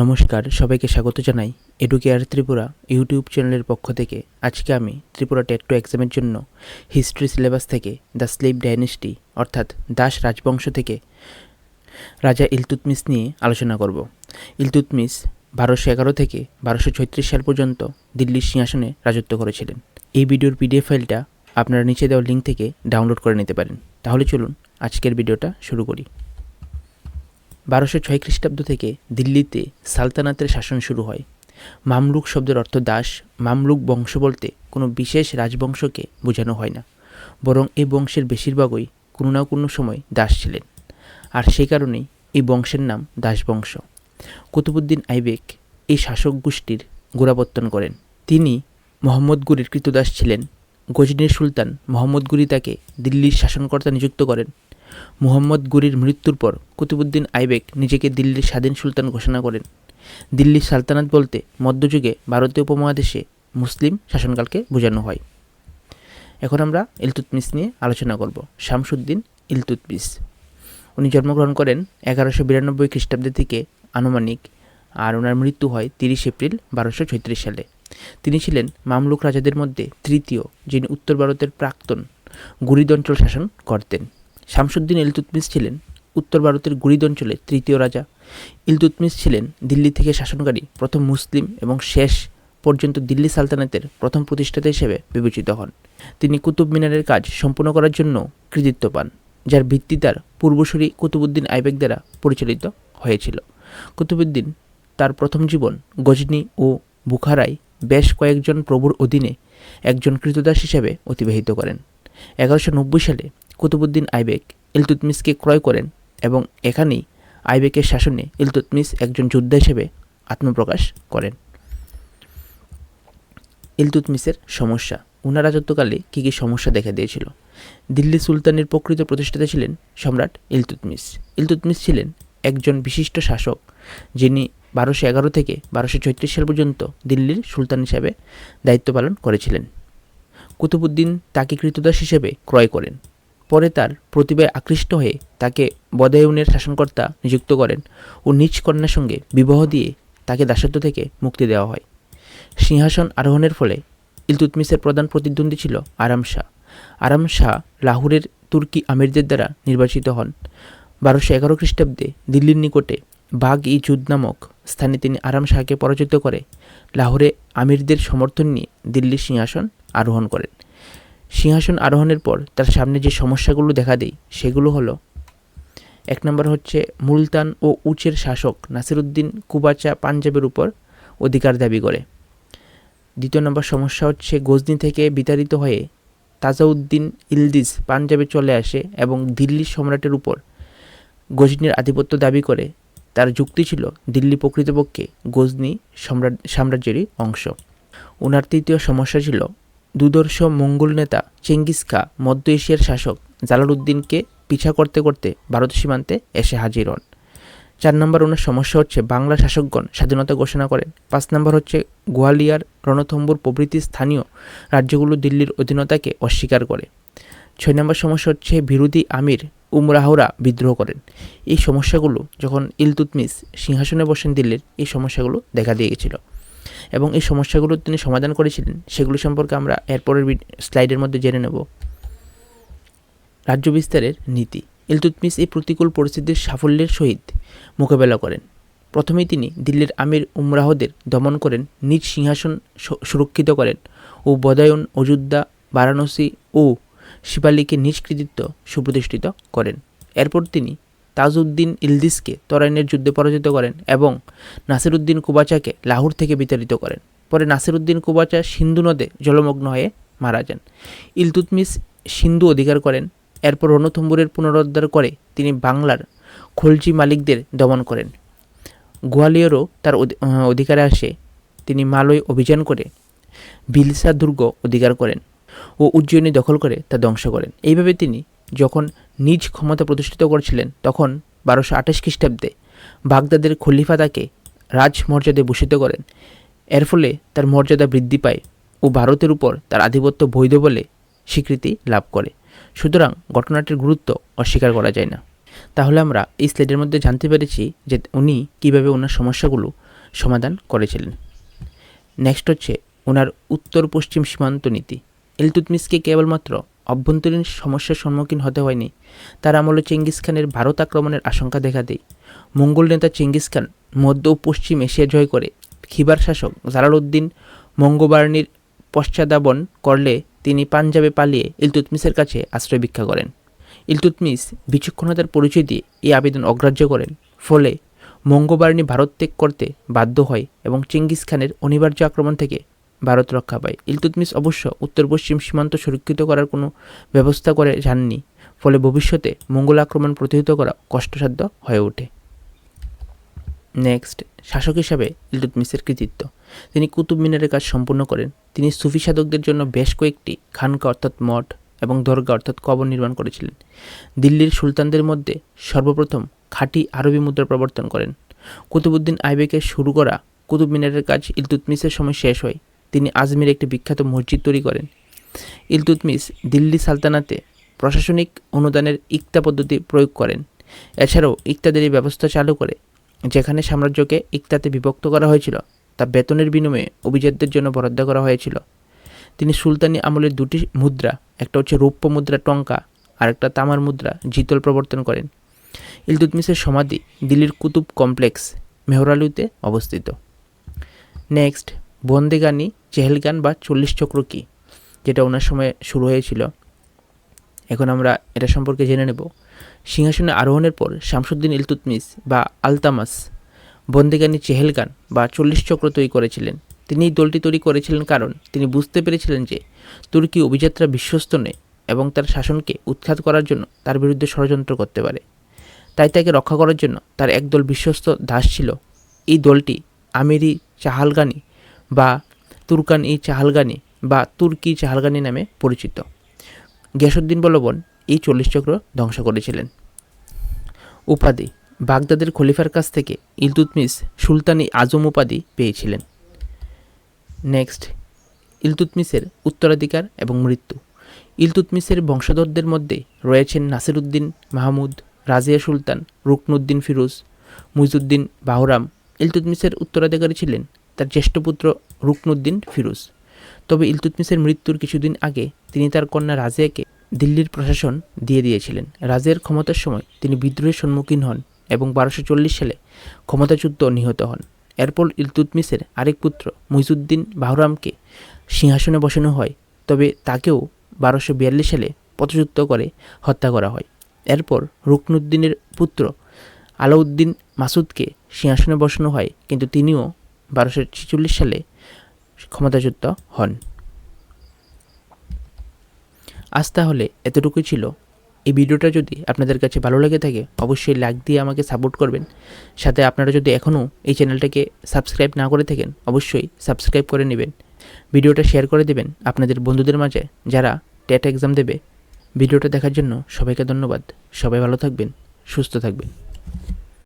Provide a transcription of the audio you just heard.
নমস্কার, সবাইকে স্বাগত জানাই এডুকেয়ার ত্রিপুরা ইউটিউব চ্যানেলের পক্ষ থেকে। আজকে আমি ত্রিপুরা টেট টু এক্সামের জন্য হিস্ট্রি সিলেবাস থেকে দ্য স্লিপ ডাইনেস্টি অর্থাৎ দাস রাজবংশ থেকে রাজা ইলতুতমিস নিয়ে আলোচনা করব। ইলতুতমিস বারোশো এগারো থেকে বারোশো ছত্রিশ সাল পর্যন্ত দিল্লির সিংহাসনে রাজত্ব করেছিলেন। এই ভিডিওর পিডিএফ ফাইলটা আপনারা নিচে দেওয়া লিঙ্ক থেকে ডাউনলোড করে নিতে পারেন। তাহলে চলুন আজকের ভিডিওটা শুরু করি। বারোশো ছয় খ্রিস্টাব্দ থেকে দিল্লিতে সালতানাতের শাসন শুরু হয়। মামলুক শব্দের অর্থ দাস, মামলুক বংশ বলতে কোনো বিশেষ রাজবংশকে বোঝানো হয় না, বরং এই বংশের বেশিরভাগই কোনো না কোনো সময় দাস ছিলেন। আর সেই কারণেই এই বংশের নাম দাসবংশ। কুতুবুদ্দিন আইবেক এই শাসক গোষ্ঠীর গোড়াপত্তন করেন। তিনি মোহাম্মদ গুরির কৃতদাস ছিলেন। গজনীর সুলতান মোহাম্মদ গুরি তাকে দিল্লির শাসনকর্তা নিযুক্ত করেন। মুহাম্মদ গুরির মৃত্যুর পর কুতুবুদ্দিন আইবেক নিজেকে দিল্লির স্বাধীন সুলতান ঘোষণা করেন। দিল্লির সালতানাত বলতে মধ্যযুগে ভারতীয় উপমহাদেশে মুসলিম শাসনকালকে বোঝানো হয়। এখন আমরা ইলতুতমিস নিয়ে আলোচনা করব। শামসুদ্দিন ইলতুতমিস উনি জন্মগ্রহণ করেন এগারোশো বিরানব্বই খ্রিস্টাব্দে থেকে আনুমানিক, আর ওনার মৃত্যু হয় তিরিশ এপ্রিল বারোশো ছত্রিশ সালে। তিনি ছিলেন মামলুক রাজাদের মধ্যে তৃতীয়, যিনি উত্তর ভারতের প্রাক্তন গুরিদ অঞ্চল শাসন করতেন। শামসুদ্দিন ইলতুতমিস ছিলেন উত্তর ভারতের গুরিদ অঞ্চলের তৃতীয় রাজা। ইলতুতমিস ছিলেন দিল্লি থেকে শাসনকারী, প্রথম মুসলিম এবং শেষ পর্যন্ত দিল্লি সালতানাতের প্রথম প্রতিষ্ঠাতা হিসেবে বিবেচিত হন। তিনি কুতুব মিনারের কাজ সম্পূর্ণ করার জন্য কৃতিত্ব পান, যার ভিত্তি তার পূর্বসূরি কুতুবুদ্দিন আইবেক দ্বারা পরিচালিত হয়েছিল। কুতুবুদ্দিন তার প্রথম জীবন গজনি ও বুখারায় বেশ কয়েকজন প্রভুর অধীনে একজন কৃতদাস হিসেবে অতিবাহিত করেন। এগারোশো সালে কুতুবুদ্দিন আইবেক ইলতুতমিসকে ক্রয় করেন এবং এখানেই আইবেকের শাসনে ইলতুতমিস একজন যোদ্ধা হিসেবে আত্মপ্রকাশ করেন। ইলতুতমিসের সমস্যা। উনার রাজত্বকালে কী কী সমস্যা দেখা দিয়েছিল? দিল্লি সুলতানের প্রকৃত প্রতিষ্ঠাতা ছিলেন সম্রাট ইলতুতমিস ইলতুতমিস ছিলেন একজন বিশিষ্ট শাসক যিনি বারোশো এগারো থেকে বারোশো ছত্রিশ সাল পর্যন্ত দিল্লির সুলতান হিসাবে দায়িত্ব পালন করেছিলেন। কুতুবুদ্দিন তাকে কৃতদাস হিসেবে ক্রয় করেন। পরে তার প্রতিভায় আকৃষ্ট হয়ে তাকে বদায়ুনের শাসনকর্তা নিযুক্ত করেন ও নিজ কন্যার সঙ্গে বিবাহ দিয়ে তাকে দাসত্ব থেকে মুক্তি দেওয়া হয়। সিংহাসন আরোহণের ফলে ইলতুতমিসের প্রধান প্রতিদ্বন্দ্বী ছিল আরাম শাহ। আরাম শাহ লাহোরের তুর্কি আমিরদের দ্বারা নির্বাচিত হন। বারোশো এগারো খ্রিস্টাব্দে দিল্লির নিকটে বাগ ই যুদ নামক স্থানে তিনি আরাম শাহকে পরাজিত করে লাহোরে আমিরদের সমর্থন নিয়ে দিল্লির সিংহাসন আরোহণ করেন। সিংহাসন আরোহণের পর তার সামনে যে সমস্যাগুলো দেখা দেয় সেগুলো হলো, এক নম্বর হচ্ছে মুলতান ও উচের শাসক নাসিরুদ্দিন কুবাচা পাঞ্জাবের উপর অধিকার দাবি করে। দ্বিতীয় নম্বর সমস্যা হচ্ছে গজনি থেকে বিতাড়িত হয়ে তাজাউদ্দিন ইলদিজ পাঞ্জাবে চলে আসে এবং দিল্লির সম্রাটের উপর গজনির আধিপত্য দাবি করে। তার যুক্তি ছিল, দিল্লি প্রকৃতপক্ষে গজনি সম্রাট, সাম্রাজ্যেরই অংশ। ওনার তৃতীয় সমস্যা ছিল দুদর্শ মঙ্গল নেতা চেঙ্গিস খা মধ্য এশিয়ার শাসক জালালউদ্দিনকে পিছা করতে করতে ভারত সীমান্তে এসে হাজির হন। চার নম্বর ওনার সমস্যা হচ্ছে বাংলা শাসকগণ স্বাধীনতা ঘোষণা করেন। পাঁচ নম্বর হচ্ছে গোয়ালিয়ার, রণথম্বুর প্রভৃতি স্থানীয় রাজ্যগুলো দিল্লির অধীনতাকে অস্বীকার করে। ছয় নম্বর সমস্যা হচ্ছে বিরোধী আমির উমরাহরা বিদ্রোহ করেন। এই সমস্যাগুলো যখন ইলতুতমিস সিংহাসনে বসেন দিল্লির, এই সমস্যাগুলো দেখা দিয়ে গেছিল। এবং এই সমস্যাগুলো তিনি সমাধান করেছিলেন, সেগুলো সম্পর্কে আমরা এরপরের স্লাইডের মধ্যে জেনে নেব। রাজ্য বিস্তারের নীতি। ইলতুতমিস এই প্রতিকূল পরিস্থিতির সাফল্যের সহিত মোকাবেলা করেন। প্রথমেই তিনি দিল্লির আমির উমরাহদের দমন করেন, নিজ সিংহাসন সুরক্ষিত করেন ও বদায়ন, অযোধ্যা, বারাণসী ও শিপালিকে নিজ কৃতিত্ব সুপ্রতিষ্ঠিত করেন। এরপর তিনি তাজউদ্দিন ইলদিসকে তরাইনের যুদ্ধে পরাজিত করেন এবং নাসিরুদ্দিন কুবাচাকে লাহোর থেকে বিতাড়িত করেন। পরে নাসিরুদ্দিন কুবাচা সিন্ধু নদে জলমগ্ন হয়ে মারা যান। ইলতুতমিস সিন্ধু অধিকার করেন। এরপর রণথম্বুরের পুনরুদ্ধার করে তিনি বাংলার খলজি মালিকদের দমন করেন। গোয়ালিয়রও তার অধিকারে আসে। তিনি মালয় অভিযান করে বিলসা দুর্গ অধিকার করেন ও উজ্জয়িনী দখল করে তা ধ্বংস করেন। এইভাবে তিনি যখন নিজ ক্ষমতা প্রতিষ্ঠিত করেছিলেন, তখন বারোশো আঠাশ খ্রিস্টাব্দে বাগদাদের খলিফা তাকে রাজমর্যাদায় ভূষিত করেন। এর ফলে তার মর্যাদা বৃদ্ধি পায় ও ভারতের উপর তার আধিপত্য বৈধ বলে স্বীকৃতি লাভ করে। সুতরাং ঘটনাটির গুরুত্ব অস্বীকার করা যায় না। তাহলে আমরা এই স্লাইডের মধ্যে জানতে পেরেছি যে উনি কীভাবে ওনার সমস্যাগুলো সমাধান করেছিলেন। নেক্সট হচ্ছে ওনার উত্তর পশ্চিম সীমান্ত নীতি। ইলতুতমিসকে কেবলমাত্র অভ্যন্তরীণ সমস্যার সম্মুখীন হতে হয়নি। তার আমলে চেঙ্গিস খানের ভারত আক্রমণের আশঙ্কা দেখা দেয়। মঙ্গল নেতা চেঙ্গিস খান মধ্য ও পশ্চিম এশিয়া জয় করে। খিবার শাসক জালালউদ্দিন মঙ্গোবার্ণীর পশ্চাদাবন করলে তিনি পাঞ্জাবে পালিয়ে ইলতুতমিসের কাছে আশ্রয় ভিক্ষা করেন। ইলতুতমিস বিচক্ষণতার পরিচয় দিয়ে এই আবেদন অগ্রাহ্য করেন। ফলে মঙ্গোবার্ণী ভারত ত্যাগ করতে বাধ্য হয় এবং চেঙ্গিস খানের অনিবার্য আক্রমণ থেকে ভারত রক্ষা পায়। ইলতুতমিস অবশ্য উত্তর পশ্চিম সীমান্ত সুরক্ষিত করার কোনো ব্যবস্থা করে যাননি, ফলে ভবিষ্যতে মঙ্গল আক্রমণ প্রতিহত করা কষ্টসাধ্য হয়ে ওঠে। নেক্সট, শাসক হিসাবে ইলতুতমিসের কৃতিত্ব। তিনি কুতুব মিনারের কাজ সম্পূর্ণ করেন। তিনি সুফি সাধকদের জন্য বেশ কয়েকটি খানকা অর্থাৎ মঠ এবং দরগা অর্থাৎ কবর নির্মাণ করেছিলেন। দিল্লির সুলতানদের মধ্যে সর্বপ্রথম খাঁটি আরবি মুদ্রা প্রবর্তন করেন। কুতুবুদ্দিন আইবেকের শুরু করা কুতুব মিনারের কাজ ইলতুতমিসের সময় শেষ হয়। তিনি আজমির একটি বিখ্যাত মসজিদ তৈরি করেন। ইলতুতমিস দিল্লি সালতানাতে প্রশাসনিক অনুদানের ইকতা পদ্ধতি প্রয়োগ করেন। এছাড়াও ইকতাদেরই ব্যবস্থা চালু করে, যেখানে সাম্রাজ্যকে ইকতাতে বিভক্ত করা হয়েছিল, তা বেতনের বিনিময়ে অভিজাতদের জন্য বরাদ্দ করা হয়েছিল। তিনি সুলতানি আমলের দুটি মুদ্রা, একটা হচ্ছে রৌপ্য মুদ্রা টঙ্কা, আর একটা তামার মুদ্রা জিতল প্রবর্তন করেন। ইলতুতমিসের সমাধি দিল্লির কুতুব কমপ্লেক্স মেহরালুতে অবস্থিত। নেক্সট, বন্দেগানি চেহেলগান বা চল্লিশ চক্র কী? যেটা ওনার সময় শুরু হয়েছিল। এখন আমরা এটা সম্পর্কে জেনে নেব। সিংহাসনে আরোহণের পর শামসুদ্দিন ইলতুতমিস বা আলতামাস বন্দেগানি চেহেলগান বা চল্লিশ চক্র তৈরি করেছিলেন। তিনি এই দলটি তৈরি করেছিলেন কারণ তিনি বুঝতে পেরেছিলেন যে তুর্কি অভিযাত্রা বিশ্বস্ত নয় এবং তার শাসনকে উৎখাত করার জন্য তার বিরুদ্ধে ষড়যন্ত্র করতে পারে। তাই তাকে রক্ষা করার জন্য তার একদল বিশ্বস্ত দাস ছিল। এই দলটি আমিরি চাহালগানি বা তুর্কান ই চাহালগানি বা তুর্কি চাহালগানি নামে পরিচিত। গিয়াসুদ্দিন বলবন এই চল্লিশ চক্র ধ্বংস করেছিলেন। উপাধি, বাগদাদের খলিফার কাছ থেকে ইলতুতমিস সুলতানি আজম উপাধি পেয়েছিলেন। নেক্সট ইলতুতমিসের উত্তরাধিকার এবং মৃত্যু। ইলতুতমিসের বংশধরদের মধ্যে রয়েছেন নাসিরুদ্দিন মাহমুদ, রাজিয়া সুলতান, রুকনুদ্দিন ফিরোজ মুজুদ্দিন বাহরাম। ইলতুতমিসের উত্তরাধিকারী ছিলেন তার জ্যেষ্ঠ পুত্র রুকনুদ্দিন ফিরোজ। তবে ইলতুতমিসের মৃত্যুর কিছুদিন আগে তিনি তার কন্যা রাজিয়াকে দিল্লির প্রশাসন দিয়ে দিয়েছিলেন। রাজিয়ার ক্ষমতার সময় তিনি বিদ্রোহের সম্মুখীন হন এবং বারোশো চল্লিশ সালে ক্ষমতাচ্যুত নিহত হন। এরপর ইলতুতমিসের আরেক পুত্র মহিজুদ্দিন বাহরামকে সিংহাসনে বসানো হয়, তবে তাকেও বারোশো বিয়াল্লিশ সালে পথযুদ্ধ করে হত্যা করা হয়। এরপর রুকনুদ্দিনের পুত্র আলাউদ্দিন মাসুদকে সিংহাসনে বসানো হয়, কিন্তু তিনিও বারোশো ছেচল্লিশ সালে ক্ষমতাচ্যুত হন। আজ তাহলে এতটুকুই ছিল। এই ভিডিওটা যদি আপনাদের কাছে ভালো লেগে থাকে, অবশ্যই লাইক দিয়ে আমাকে সাপোর্ট করবেন। সাথে আপনারা যদি এখনও এই চ্যানেলটাকে সাবস্ক্রাইব না করে থাকেন, অবশ্যই সাবস্ক্রাইব করে নেবেন। ভিডিওটা শেয়ার করে দেবেন আপনাদের বন্ধুদের মাঝে যারা টেট এক্সাম দেবে। ভিডিওটা দেখার জন্য সবাইকে ধন্যবাদ। সবাই ভালো থাকবেন, সুস্থ থাকবেন।